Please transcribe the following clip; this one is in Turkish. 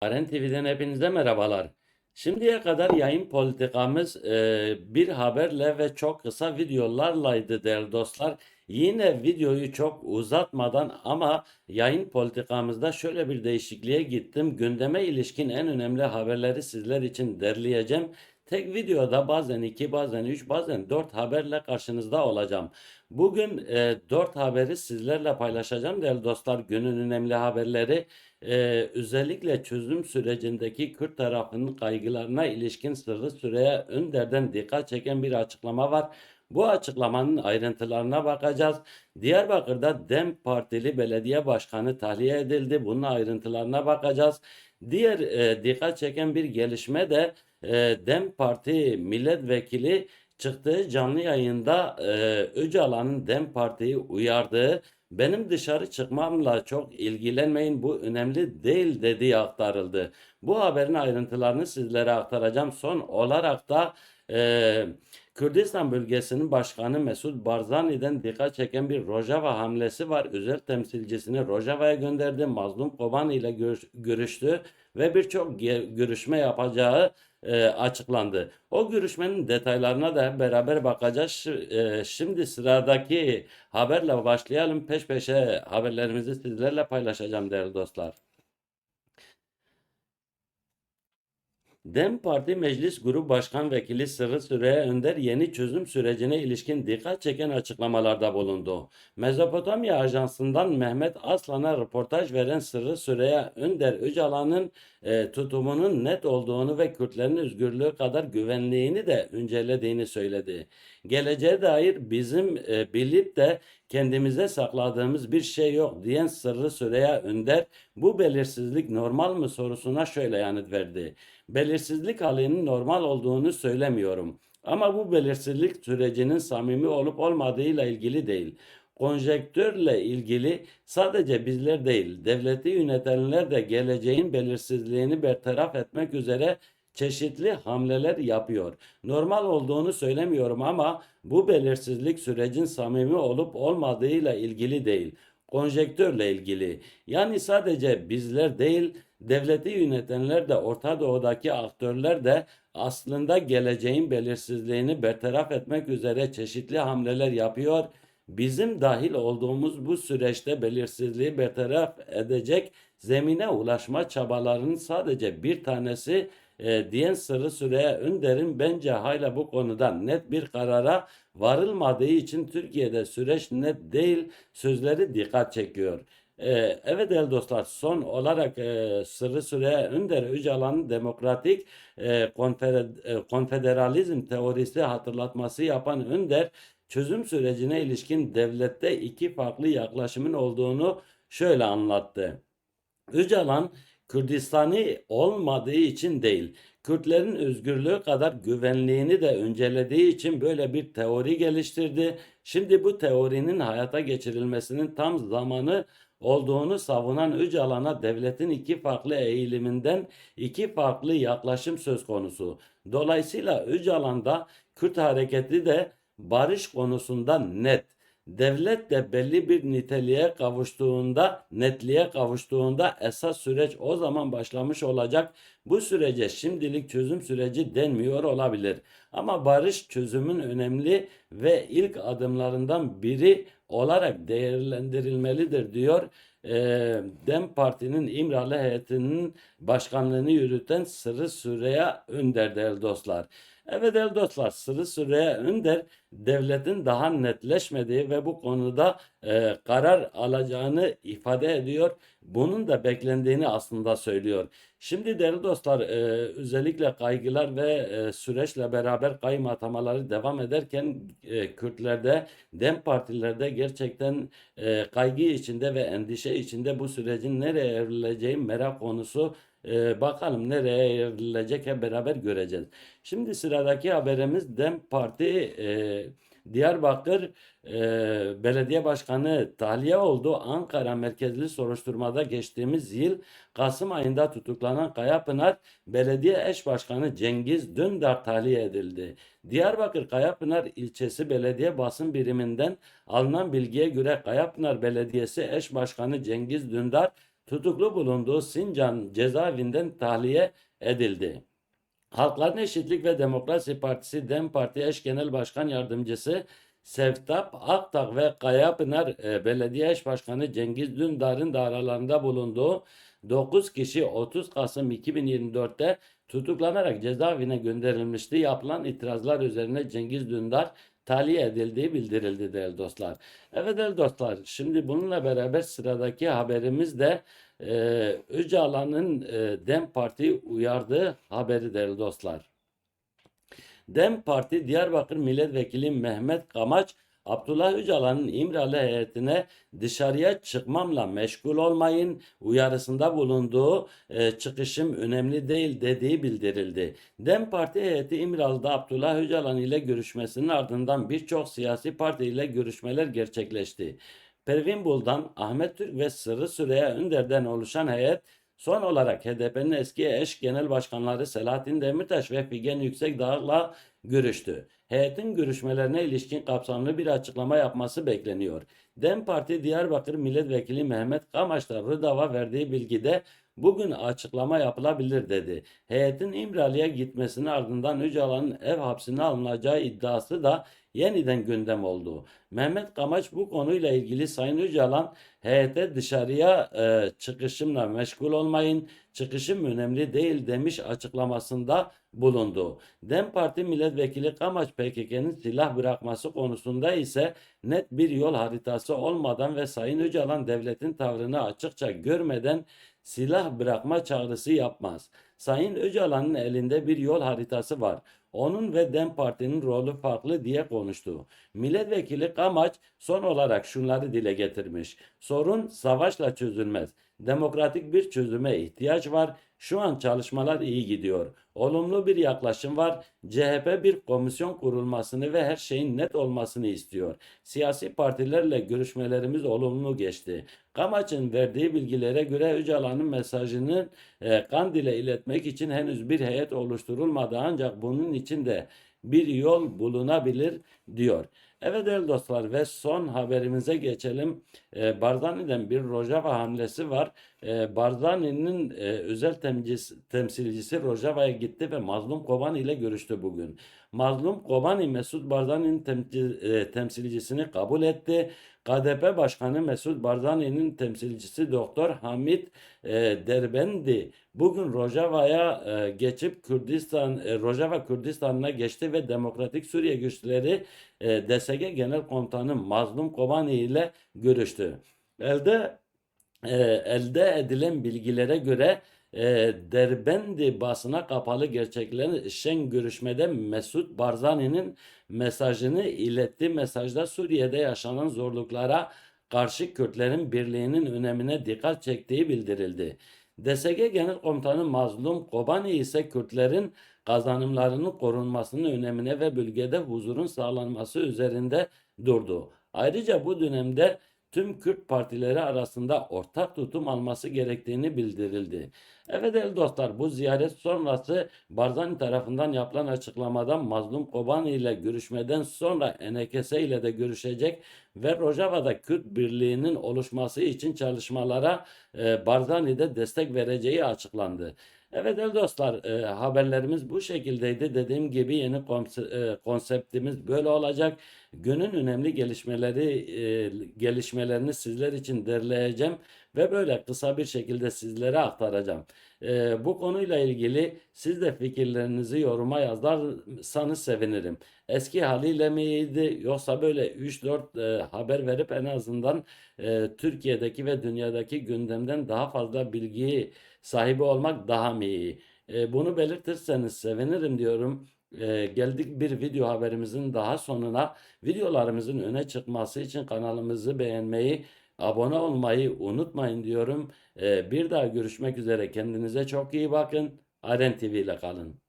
Aren TV'den hepinize merhabalar. Şimdiye kadar yayın politikamız e, bir haberle ve çok kısa videolarlaydı değerli dostlar. Yine videoyu çok uzatmadan ama yayın politikamızda şöyle bir değişikliğe gittim. Gündeme ilişkin en önemli haberleri sizler için derleyeceğim. Tek videoda bazen iki, bazen üç, bazen dört haberle karşınızda olacağım. Bugün e, haberi sizlerle paylaşacağım değerli dostlar. Günün önemli haberleri. Ee, özellikle çözüm sürecindeki Kürt tarafının kaygılarına ilişkin Sırrı Süreyya Önder'den dikkat çeken bir açıklama var. Bu açıklamanın ayrıntılarına bakacağız. Diyarbakır'da DEM Partili belediye başkanı tahliye edildi. Bunun ayrıntılarına bakacağız. Diğer e, dikkat çeken bir gelişme de e, DEM Parti milletvekili çıktığı canlı yayında e, Öcalan'ın DEM Parti'yi uyardığı benim dışarı çıkmamla çok ilgilenmeyin bu önemli değil dediği aktarıldı. Bu haberin ayrıntılarını sizlere aktaracağım. Son olarak da e, Kürdistan bölgesinin başkanı Mesut Barzani'den dikkat çeken bir Rojava hamlesi var. Özel temsilcisini Rojava'ya gönderdi. Mazlum Kobani ile görüş- görüştü ve birçok görüşme yapacağı e, açıklandı. O görüşmenin detaylarına da beraber bakacağız. E, Şimdi sıradaki haberle başlayalım. Peş peşe haberlerimizi sizlerle paylaşacağım değerli dostlar. DEM Parti Meclis Grup Başkan Vekili Sırrı Süreyya Önder yeni çözüm sürecine ilişkin dikkat çeken açıklamalarda bulundu. Mezopotamya Ajansı'ndan Mehmet Aslan'a röportaj veren Sırrı Süreyya Önder Öcalan'ın e, tutumunun net olduğunu ve Kürtlerin özgürlüğü kadar güvenliğini de öncelediğini söyledi. Geleceğe dair bizim e, bilip de kendimize sakladığımız bir şey yok diyen Sırrı Süreyya Önder bu belirsizlik normal mı sorusuna şöyle yanıt verdi. Belirsizlik halinin normal olduğunu söylemiyorum. Ama bu belirsizlik sürecinin samimi olup olmadığıyla ilgili değil. Konjektörle ilgili sadece bizler değil, devleti yönetenler de geleceğin belirsizliğini bertaraf etmek üzere çeşitli hamleler yapıyor. Normal olduğunu söylemiyorum ama bu belirsizlik sürecin samimi olup olmadığıyla ilgili değil. Konjektörle ilgili. Yani sadece bizler değil, devleti yönetenler de Orta Doğu'daki aktörler de aslında geleceğin belirsizliğini bertaraf etmek üzere çeşitli hamleler yapıyor. Bizim dahil olduğumuz bu süreçte belirsizliği bertaraf edecek zemine ulaşma çabalarının sadece bir tanesi e, diyen Sırrı Süreyya Önder'in bence hala bu konuda net bir karara varılmadığı için Türkiye'de süreç net değil sözleri dikkat çekiyor. E, evet değerli dostlar son olarak e, Sırrı Süreyya Önder Öcalan'ın demokratik e, e, konfederalizm teorisi hatırlatması yapan Önder çözüm sürecine ilişkin devlette iki farklı yaklaşımın olduğunu şöyle anlattı. Öcalan Kürdistan'ı olmadığı için değil, Kürtlerin özgürlüğü kadar güvenliğini de öncelediği için böyle bir teori geliştirdi. Şimdi bu teorinin hayata geçirilmesinin tam zamanı olduğunu savunan Öcalan'a devletin iki farklı eğiliminden iki farklı yaklaşım söz konusu. Dolayısıyla Öcalan'da Kürt hareketi de barış konusunda net. Devlet de belli bir niteliğe kavuştuğunda, netliğe kavuştuğunda esas süreç o zaman başlamış olacak. Bu sürece şimdilik çözüm süreci denmiyor olabilir. Ama barış çözümün önemli ve ilk adımlarından biri olarak değerlendirilmelidir diyor. DEM Parti'nin İmralı heyetinin başkanlığını yürüten Sırrı Süreyya Önder değerli dostlar. Evet değerli dostlar Sırrı Süreyya Önder devletin daha netleşmediği ve bu konuda e, karar alacağını ifade ediyor. Bunun da beklendiğini aslında söylüyor. Şimdi değerli dostlar e, özellikle kaygılar ve e, süreçle beraber kayyum atamaları devam ederken e, Kürtlerde, DEM partilerde gerçekten e, kaygı içinde ve endişe içinde bu sürecin nereye evrileceği merak konusu. E, bakalım nereye evrilecek hep beraber göreceğiz. Şimdi sıradaki haberimiz DEM Parti e, Diyarbakır e, Belediye Başkanı tahliye oldu. Ankara merkezli soruşturmada geçtiğimiz yıl Kasım ayında tutuklanan Kayapınar Belediye Eş Başkanı Cengiz Dündar tahliye edildi. Diyarbakır Kayapınar ilçesi belediye basın biriminden alınan bilgiye göre Kayapınar Belediyesi Eş Başkanı Cengiz Dündar tutuklu bulunduğu Sincan cezaevinden tahliye edildi. Halkların Eşitlik ve Demokrasi Partisi DEM Parti Eş Genel Başkan Yardımcısı Sevtap Aktak ve Kayapınar e, Belediye Eş Başkanı Cengiz Dündar'ın da aralarında bulunduğu 9 kişi 30 Kasım 2024'te tutuklanarak cezaevine gönderilmişti. Yapılan itirazlar üzerine Cengiz Dündar tahliye edildiği bildirildi değerli dostlar. Evet değerli dostlar şimdi bununla beraber sıradaki haberimiz de e, Öcalan'ın e, DEM Parti uyardığı haberi değerli dostlar. DEM Parti Diyarbakır Milletvekili Mehmet Kamaç Abdullah Öcalan'ın İmralı heyetine dışarıya çıkmamla meşgul olmayın uyarısında bulunduğu e, çıkışım önemli değil dediği bildirildi. DEM Parti heyeti İmralı'da Abdullah Öcalan ile görüşmesinin ardından birçok siyasi parti ile görüşmeler gerçekleşti. Pervin Buldan, Ahmet Türk ve Sırrı Süreyya Önder'den oluşan heyet son olarak HDP'nin eski eş genel başkanları Selahattin Demirtaş ve Figen Yüksekdağ'la görüştü. Heyetin görüşmelerine ilişkin kapsamlı bir açıklama yapması bekleniyor. DEM Parti Diyarbakır Milletvekili Mehmet Kamaş da Rıdav'a verdiği bilgide bugün açıklama yapılabilir dedi. Heyetin İmralı'ya gitmesinin ardından Öcalan'ın ev hapsine alınacağı iddiası da yeniden gündem oldu. Mehmet Kamaç bu konuyla ilgili Sayın Öcalan heyete dışarıya e, çıkışımla meşgul olmayın, çıkışım önemli değil demiş açıklamasında bulundu. DEM Parti Milletvekili Kamaç PKK'nın silah bırakması konusunda ise net bir yol haritası olmadan ve Sayın Öcalan devletin tavrını açıkça görmeden silah bırakma çağrısı yapmaz. Sayın Öcalan'ın elinde bir yol haritası var. Onun ve DEM Parti'nin rolü farklı diye konuştu. Milletvekili Kamaç son olarak şunları dile getirmiş. Sorun savaşla çözülmez. Demokratik bir çözüme ihtiyaç var. Şu an çalışmalar iyi gidiyor. Olumlu bir yaklaşım var. CHP bir komisyon kurulmasını ve her şeyin net olmasını istiyor. Siyasi partilerle görüşmelerimiz olumlu geçti. Kamaç'ın verdiği bilgilere göre Öcalan'ın mesajını e, Kandil'e iletmek için henüz bir heyet oluşturulmadı ancak bunun için de bir yol bulunabilir diyor. Evet değerli dostlar ve son haberimize geçelim. E, Barzani'den bir Rojava hamlesi var. E, Barzani'nin e, özel temsilcisi, temsilcisi Rojava'ya gitti ve Mazlum Kobani ile görüştü bugün. Mazlum Kobani Mesut Barzani'nin temsil, e, temsilcisini kabul etti. KDP Başkanı Mesut Barzani'nin temsilcisi Doktor Hamit e, Derbendi bugün Rojava'ya e, geçip Kürdistan e, Rojava Kürdistan'ına geçti ve Demokratik Suriye güçleri e, DSG Genel Komutanı Mazlum Kobani ile görüştü. Elde e, elde edilen bilgilere göre e, Derbendi basına kapalı gerçekleşen görüşmede Mesut Barzani'nin mesajını iletti. Mesajda Suriye'de yaşanan zorluklara karşı Kürtlerin birliğinin önemine dikkat çektiği bildirildi. DSG Genel Komutanı Mazlum Kobani ise Kürtlerin kazanımlarının korunmasının önemine ve bölgede huzurun sağlanması üzerinde durdu. Ayrıca bu dönemde tüm Kürt partileri arasında ortak tutum alması gerektiğini bildirildi. Evet değerli dostlar bu ziyaret sonrası Barzani tarafından yapılan açıklamadan Mazlum Kobani ile görüşmeden sonra NKS ile de görüşecek ve Rojava'da Kürt birliğinin oluşması için çalışmalara e, Barzani'de destek vereceği açıklandı. Evet değerli dostlar e, haberlerimiz bu şekildeydi. Dediğim gibi yeni e, konseptimiz böyle olacak. Günün önemli gelişmeleri e, gelişmelerini sizler için derleyeceğim ve böyle kısa bir şekilde sizlere aktaracağım. E, bu konuyla ilgili siz de fikirlerinizi yoruma yazarsanız sevinirim. Eski haliyle mi iyiydi yoksa böyle 3-4 e, haber verip en azından e, Türkiye'deki ve dünyadaki gündemden daha fazla bilgi sahibi olmak daha mı iyi? E, bunu belirtirseniz sevinirim diyorum. E, geldik bir video haberimizin daha sonuna. Videolarımızın öne çıkması için kanalımızı beğenmeyi, abone olmayı unutmayın diyorum. E, bir daha görüşmek üzere. Kendinize çok iyi bakın. Aren TV ile kalın.